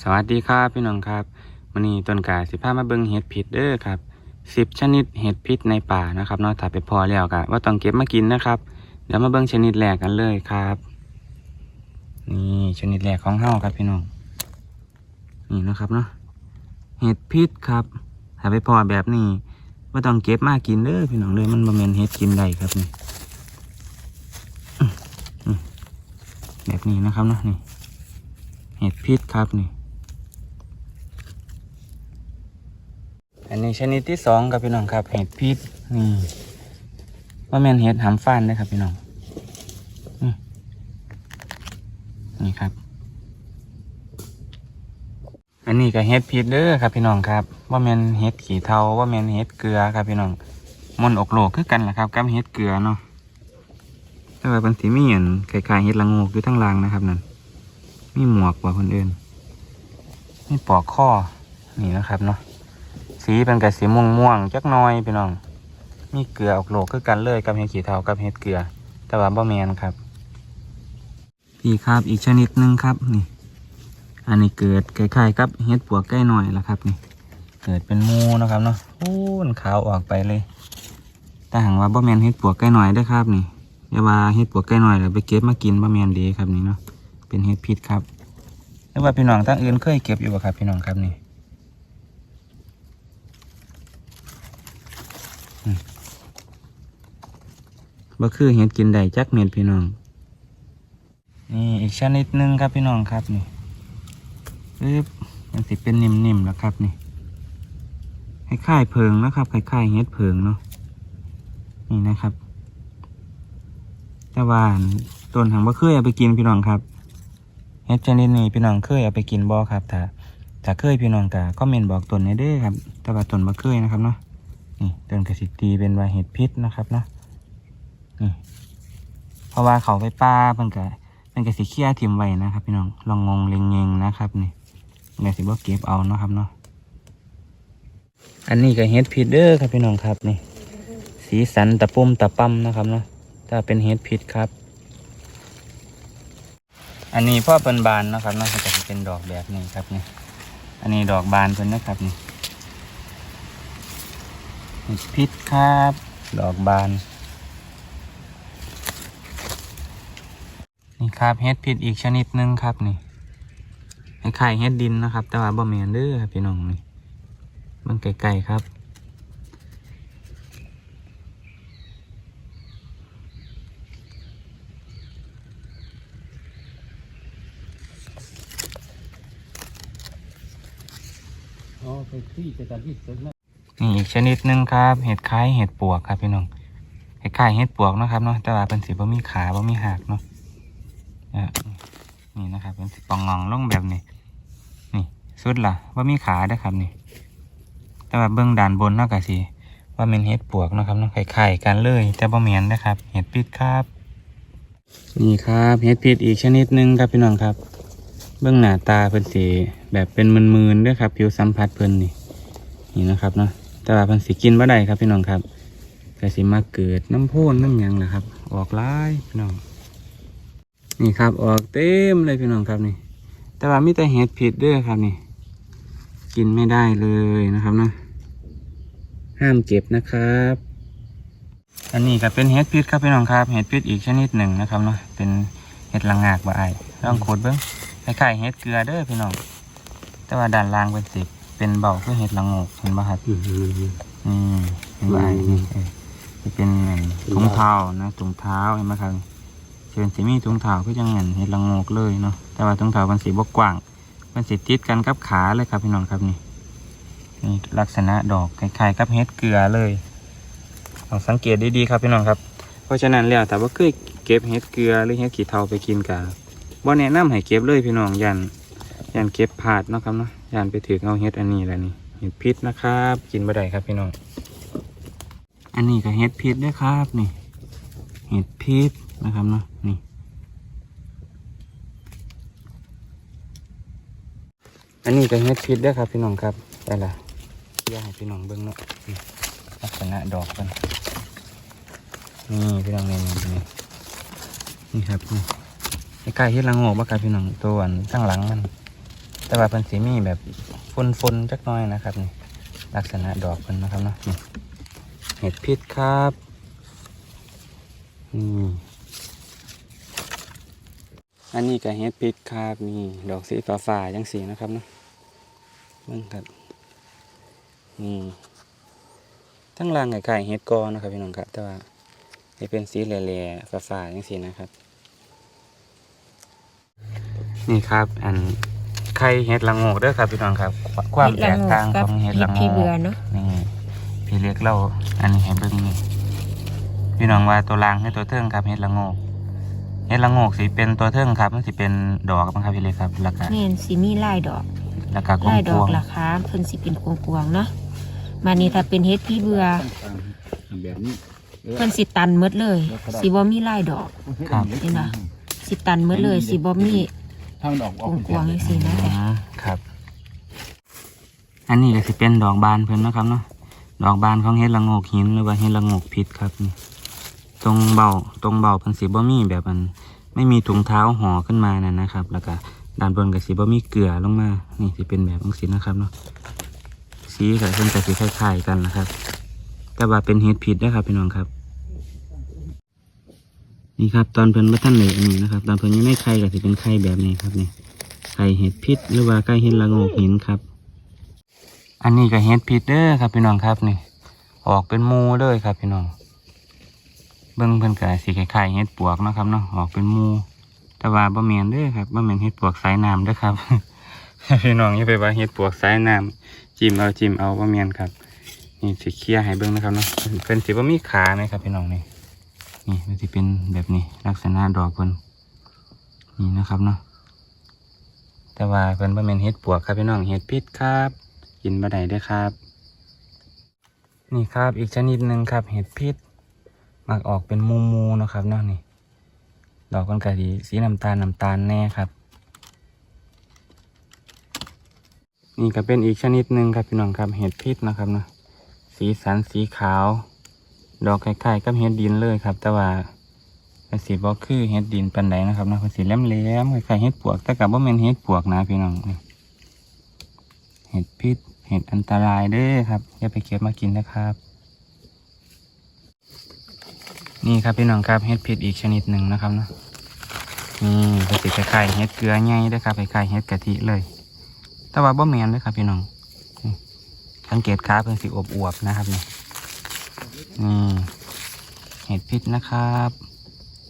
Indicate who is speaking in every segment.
Speaker 1: สวัสดีครับพี่น้องครับวันนี้ต้นกาสิพามาเบิ่งเห็ดพิษเด้อครับสิบชนิดเห็ดพิษในป่านะครับเนาะถ้าไปพอแล้วกะว่าต้องเก็บมากินนะครับ เดี๋ยวมาเบิ่งชนิดแรกกันเลยครับ นี่ชนิดแรกของเฮาครับพี่น้องนี่นะครับเนาะเห็ดพิษครับ ถ้าไปพอแบบนี้ว่าต้องเก็บมากินเด้อพี่น้องเลยมันบ่แม่นเห็ดกินได้ครับนี่แบบนี้นะครับเนาะนี่เห็ดพิษครับนี่ นนี้ชนิดที่สองครับพี่น้องครับ เห็ดพิษนี่ว่าแมนเห็ดหำฟ้านนะครับพี่น้อง นี่ครับ อันนี้ก็เห็ดพิษเด้อครับพี่น้องครับว่าแมนเห็ดขี่เทาว่าแมนเห็ดเกลือครับพี่น้องมนอกโลกคือกันแหละครับกับเห็ดเกลือเนาะแต่ว่าเป็นสีมีอันคล้ายๆเห็ดละงูอยู่ทั้งรางนะครับนั่นมีหมวกกว่าคนอื่นมีปลอกข้อนี่นะครับเนาะ สีเป็นกับสีม่วงม่วงจักน้อยพี่น้อง มีเกลือออกโลกคือกันเลยกับเห็ดขี้เทากับเห็ดเกลือ แต่ว่าบ่แมนครับ พี่ครับอีกชนิดหนึ่งครับนี่ อันนี้เกิดคล้ายๆกับเห็ดปวกใกล้หน่อยละครับนี่ เกิดเป็นมูนะครับเนาะพูนขาวออกไปเลย แต่หางว่าบ่แมนเห็ดปวกใกล้หน่อยได้ครับนี่อย่าว่าเห็ดปวกใกล้หน่อยแล้วไปเก็บมากินบ่แมนดีครับนี่เนาะ เป็นเห็ดพิษครับแล้วว่าพี่น้องตั้งอื่นเคยเก็บอยู่บ่ครับพี่น้องครับนี่ บ่คือเห็ดกินได้จักเม็ดพี่น้อง นี่อีกชนิดหนึ่งครับพี่น้องครับนี่ปึ๊บมันสิเป็นนิ่มๆแล้วครับนี่คล้ายๆเพิงนะครับคล้ายๆเห็ดเพิงเนาะนี่นะครับ แต่ว่าต้นหางบ่เคยเอาไปกินพี่น้องครับเฮ็ดชนิดนี้พี่น้องเคยเอาไปกินบ่ครับถ้าถ้าเคยพี่น้องกะก็เมนบอกต้นในเด้อครับ แต่ว่าต้นบ่เคยนะครับเนาะนี่ต้นกระสิตีเป็นว่าเห็ดพิษนะครับเนาะ เพราะว่าเขาไปป้าเพิ่นกะเพิ่นกะสิเคี่ยทิ่มไว้นะครับ พี่น้องลองงงเลงเงงนะครับนี่เดี๋ยสิบ่เก็บเอาเนาะครับเนาะอันนี้ก็เห็ดพิษเด้อครับพี่น้องครับนี่ สีสันตะปุ่มตะปั๊มนะครับเนาะถ้าเป็นเห็ดพิษครับ อันนี้พ่อเป็นบานนะครับเนาะก็จะเป็นดอกแบบนี้ครับนี่อันนี้ดอกบานเพิ่นนะครับนี่พิษครับ ดอกบาน นี่ครับเห็ดพิษอีกชนิดหนึงครับนี่คล้ายๆเห็ดดินนะครับ แต่ว่าบ่แม่นเด้อครับพี่น้องนี่เบิ่งไกลๆครับ
Speaker 2: อ๋อไปที่จะการที่นี่
Speaker 1: อีกชนิดหนึ่งครับ เห็ดคล้ายเห็ดปวกครับพี่น้องคล้ายเห็ดปวกนะครับเนาะแต่ว่าเป็นสีบ่มีขาบ่มีหักเนาะ อะนี่นะครับเป็นสีปองงองลงแบบนี้ นี่สุดละว่ามีขาได้อครับนี่ แต่ว่าเบื้องด้านบนเนาะกะสิว่าเป็นเห็ดปวกนะครับเนาะคล้ายๆกันเลย แต่บ่เหมือนนะครับ เห็ดพิษครับ นี่ครับเห็ดพิษอีกชนิดหนึ่งครับพี่น้องครับ เบื้องหน้าตาเป็นสีแบบเป็นมืนๆด้วยครับผิวสัมผัสเพิ่นนี่ นี่นะครับเนาะแต่ว่าเพิ่นสิกินบ่ได้ครับพี่น้องครับก็สิมาเกิดน้ำโพ่นน้ำยังแหละครับ ออกลายพี่น้อง นี่ครับออกเต็มเลยพี่น้องครับนี่ แต่ว่ามีแต่เห็ดผิดด้วยครับนี่ กินไม่ได้เลยนะครับเนะห้ามเก็บนะครับ อันนี้ก็เป็นเห็ดพิษครับพี่น้องครับเห็ดพิษอีกชนิดหนึ่งนะครับเนาะเป็นเห็ดละงากบ่ไอายลองขูดเบิ้งคล้ายๆเห็ดเกลือเด้อพี่น้อง แต่ว่าด้านล่างเป็นสิเป็นเบาคือเห็ดละโงกเห็นป่ะครับ
Speaker 2: อืม
Speaker 1: อืมเห็นไหมนี่เออจะเป็นถุงเท้านะถุงเท้าเห็นไหมครับ เชิญสีมีถุงเท้าก็ยังเห็นเห็ดละงกเลยเนาะแต่ว่าถุงเท้ามันสีบกกว้าง มันสีติดกันกับขาเลยครับพี่น้องครับนี่นี่ลักษณะดอกคล้ายๆกับเห็ดเกลือเลยลองสังเกตดีๆครับพี่น้องครับ เพราะฉะนั้นแล้วแต่ว่าเคยเก็บเห็ดเกลือหรือเห็ดขี้เถ้าไปกินกะบ่แนะนำให้เก็บเลยพี่น้องยันยันเก็บผาดเนาะครับเนาะยันไปถือเอาเห็ดอันนี้แหละนี่เห็ดพิษนะครับ กินบ่ได้ครับพี่น้องอันนี้ก็เห็ดพิษด้วยครับนี่ เห็ดพิษนะครับเนาะนี่อันนี้ก็เห็ดพิษด้วยครับพี่น้องครับได้ละอยากให้พี่น้องเบิ้งเนาะลักษณะดอกกันนี่พี่น้องนี่นี่นี่นี่ครับนี่ใกล้เห็ดละโงกบ้าครับพี่น้องตัวอันข้างหลังมันแต่ว่าเพิ่นสีมีแบบฟุนๆจักน้อยนะครับนี่ลักษณะดอกเพิ่นนะครับเนาะเห็ดพิษครับ นี่อันนี้ก็เห็ดพิษครับนี่ดอกสีฟ้าๆจังสีนะครับเนาะเบิ่งครับนี่ทั้งรางไก่เห็ดกอนะครับพี่น้องครับ แต่ว่าจะเป็นสีแหล่ๆฟ้าๆจังสีนะครับ นี่ครับอันไข่เห็ดละโงกเด้อครับพี่น้องครับ ความแตกต่างของเห็ดละโง
Speaker 3: พี่
Speaker 1: ก
Speaker 3: เบื่อเนาะ
Speaker 1: นี่พี่เล็กเราอันนี้เห็ดเบิ่งนี่ พี่น้องว่าตัวรางให้ตัวเทิงครับเห็ดละโงกเห็ดละโงกสิเป็นตัวเทิงครับมันสิเป็นดอกมั้งครับพี่เล็กครับแล้วก็
Speaker 3: แม่นสิมีลายดอก
Speaker 1: แล้วก็กล
Speaker 3: ลายด
Speaker 1: ม
Speaker 3: อก
Speaker 1: ๆ
Speaker 3: ราคาเพิ่นสิเป็นกวงๆเนาะมานี่ถ้าเป็นเฮ็ดพี่เบื่อ
Speaker 2: แบบนี้
Speaker 3: เพิ่นสิตันหมดเลยสิบ่มีลายดอก
Speaker 1: ครับ
Speaker 3: เห็นปะสิตันหมดเลยสิบ่มี
Speaker 2: ถ้ามันออกออก
Speaker 3: กวงๆจังซี่นะ
Speaker 1: อ๋อครับ อันนี้ก็สิเป็นดอกบานเพิ่นเนาะครับเนาะดอกบานของเห็ดละโงกหินหรือว่าเห็ดละโงกพิษครับนี่ ตรงเบาตรงเบาเพิ่นสิบ่มีแบบมันไม่มีถุงเท้าห่อขึ้นมานั่นนะครับ แล้วก็ด้านบนก็สิบ่มีเกลือลงมานี่สิเป็นแบบจังซี่นะครับเนาะสีกับเพิ่นก็สิคล้ายๆกันนะครับ แต่ว่าเป็นเห็ดพิษนะครับพี่น้องครับนี่ครับตอนเพิ่นบ่ทันได้อันนี้นะครับ ตอนเพิ่นยังไม่ไข่ก็สิเป็นไข่แบบนี้ครับนี่ไข่เห็ดพิษหรือว่าไข่เห็ดละงกหินครับ อันนี้ก็เห็ดพิษเด้อครับพี่น้องครับนี่ ออกเป็นมูเลยครับพี่น้อง เบิ่งเพิ่นก็สิคล้ายๆเห็ดปวกนะครับเนาะออกเป็นมูแต่ว่าบ่แม่นเด้อครับบ่แม่นเห็ดปวกสายน้ำเด้อครับพี่น้องอย่าไปว่าเห็ดปวกสายน้ำจิ้มเอาจิ้มเอาบ่แม่นครับ นี่สิเคลียให้เบิ่งนะครับเนาะเพิ่นสิบ่มีขาไหมครับพี่น้องนี่นี่มันสิเป็นแบบนี้ลักษณะดอกเพิ่นนี่นะครับเนาะแต่ว่าเพิ่นบ่แม่นเห็ดปวกครับพี่น้องเห็ดพิษครับ กินบ่ได้เด้อครับ นี่ครับอีกชนิดหนึ่งครับเห็ดพิษ มักออกเป็นมูมูนะครับเนาะนี่ ดอกมันก็ดีสีน้ำตาลน้ำตาลแน่ครับ นี่ก็เป็นอีกชนิดหนึ่งครับพี่น้องครับเห็ดพิษนะครับเนาะสีสันสีขาว ดอกคล้ายๆกับเห็ดดินเลยครับ แต่ว่าเป็นสีบ่คือเห็ดดินปันใดนะครับนะเป็นสีแหลมๆคล้ายๆเห็ดปวก แต่กับว่าเป็นเห็ดปวกนะพี่น้องเห็ดพิษเห็ดอันตรายเด้อครับอย่าไปเก็บมากินนะครับ นี่ครับพี่น้องครับเห็ดพิษอีกชนิดหนึ่งนะครับเนาะนี่ก็สิคล้ายๆเห็ดเกลือไงเด้อครับคล้ายๆเห็ดกะทิเลย แต่ว่าบ่แมนเด้อครับพี่น้องสังเกตขาเพิ่นสิอบอวบนะครับนี่นี่เห็ดพิษนะครับ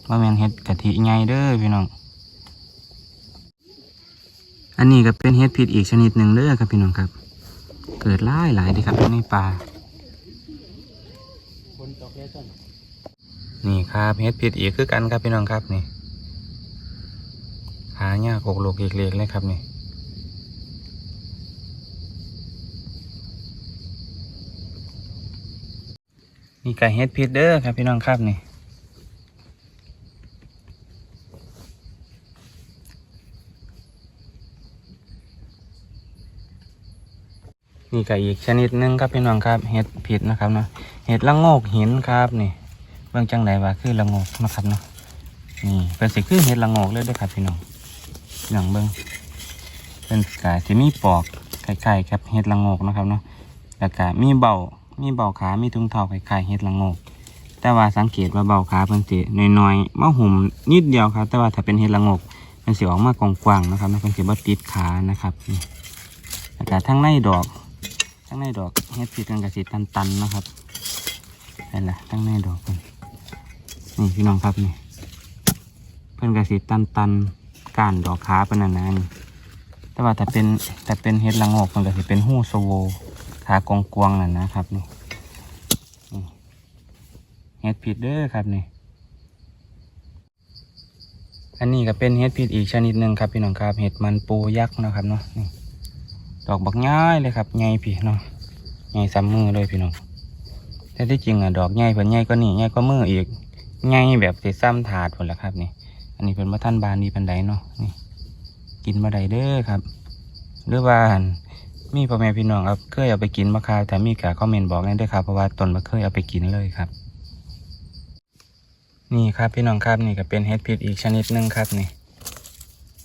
Speaker 1: บ่แมนเห็ดกะทิไงเด้อพี่น้อง อันนี้ก็เป็นเห็ดพิษอีกชนิดหนึ่งเด้อครับพี่น้องครับ เกิดหลายหลายด้อครับในป่า
Speaker 2: นี่ค
Speaker 1: รับเฮ็ดผิดอีกคือกันครับพี่น้องครับนี่หายากกโลกเล็กๆเลยครับนี่นี่ก็เฮ็ดผิดเด้อครับพี่น้องครับนี่นี่ก็อีกชนิดหนึงครับพี่น้องครับเฮ็ดผิดนะครับเนาะเฮ็ดละโงกหินครับนี่ เบิ่งจังไดว่าคือละโงกนะครับเนาะนี่เป็นสิคือเห็ดละโงกเลยด้วยครับพี่น้องพี่น้องเบิ่งเป็นกาที่มีปอกคล้ายๆครับเห็ดละโงกนะครับเนาะแล้วก็มีเบามีเบาขา มีถุงเท้าคล้ายๆเห็ดละโงกแต่ว่าสังเกตว่าเบาขาเพิ่นสิน้อยๆมาหุ่มนิดเดียวครับ แต่ว่าถ้าเป็นเห็ดละโงกมันสิออกมากกว้างๆนะครับมันสิบ่ติดขานะครับนี่แล้วก็ทั้งในดอกทั้งในดอกเห็ดผิดกันก็สิตันๆนะครับนั่นแหละตั้งในดอกเพิ่น นี่พี่น้องครับนี่ เพิ่นกระสีตันตันก้านดอกขาเป็นนั่นนะแต่ว่าถ้าเป็นแต่เป็นเฮ็ดละโงกมันก็สิเป็นหู้โซโวขากองกวงนั่นนะครับนี่เฮ็ดผิดเด้อครับนี่ อันนี้ก็เป็นเฮ็ดผิดอีกชนิดหนึ่งครับพี่น้องครับเห็ดมันปูยักษ์นะครับเนาะนี่ดอกบักง่ายเลยครับใหญ่พี่เนาะใหญ่ซ้ำมือเลยพี่น้องแต่ที่จริงอะดอกใหญ่เพิ่นใหญ่ก็นี่ใหญ่ก็มืออีก ใหญ่แบบเสิซ้ำถาดพุ่นละครับนี่ อันนี้เป็นว่าท่านบานดีปันไดเนาะนี่ กินมาไดเด้อครับ หรือว่ามีพ่อแม่พี่น้องเอาเคยเอาไปกินมาคาแต่มีกะคอมเมนต์บอกได้ด้วยครับเพราะว่าตนมาเคยเอาไปกินเลยครับ นี่ครับพี่น้องครับนี่ก็เป็นเห็ดพิษอีกชนิดหนึ่งครับนี่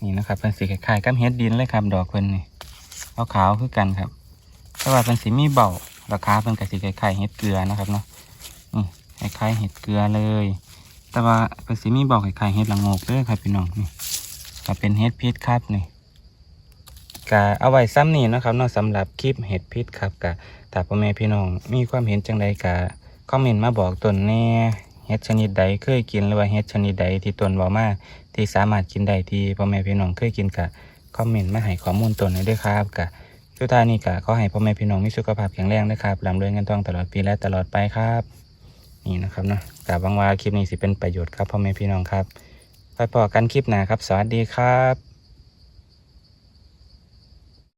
Speaker 1: นี่นะครับเป็นสีคล้ายๆกับเฮ็ดดินเลยครับดอกเพิ่นนี่ขาวๆคือกันครับแต่ว่าเป็นสีมีเบาราคาเป็นกับสีคล้ายๆเห็ดเกลือนะครับเนาะนี่ คล้ายๆเห็ดเกลือเลย แต่ว่าป็สีมีเบาคล้ายๆเห็ดละงกเด้อครับพี่น้องนี่ก็เป็นเห็ดพิษครับนี่กะเอาไว้ซ้ำนี่นะครับนาะสำหรับคลิปเห็ดพิษครับกะถ้าพ่อแม่พี่น้องมีความเห็นจังใดกะคอมเมนต์มาบอกตนแน่เห็ดชนิดใดเคยกินหรือว่าเห็ดชนิดใดที่ตนบอกมาที่สามารถกินได้ที่พ่อแม่พี่น้องเคยกินกะคอมเมนต์มาให้ข้อมูลตนหน่อยด้วยครับกะสุดท้ายนี้ก็ขอให้พ่อแม่พี่น้องมีสุขภาพแข็งแรงนะครับร่ำรวยเงินทองตลอดปีและตลอดไปครับ นี่นะครับเนาะกาบหวังว่าคลิปนี้สิเป็นประโยชน์ครับพ่อแม่พี่น้องครับไปพอกันคลิปหน้าครับ สวัสดีครับ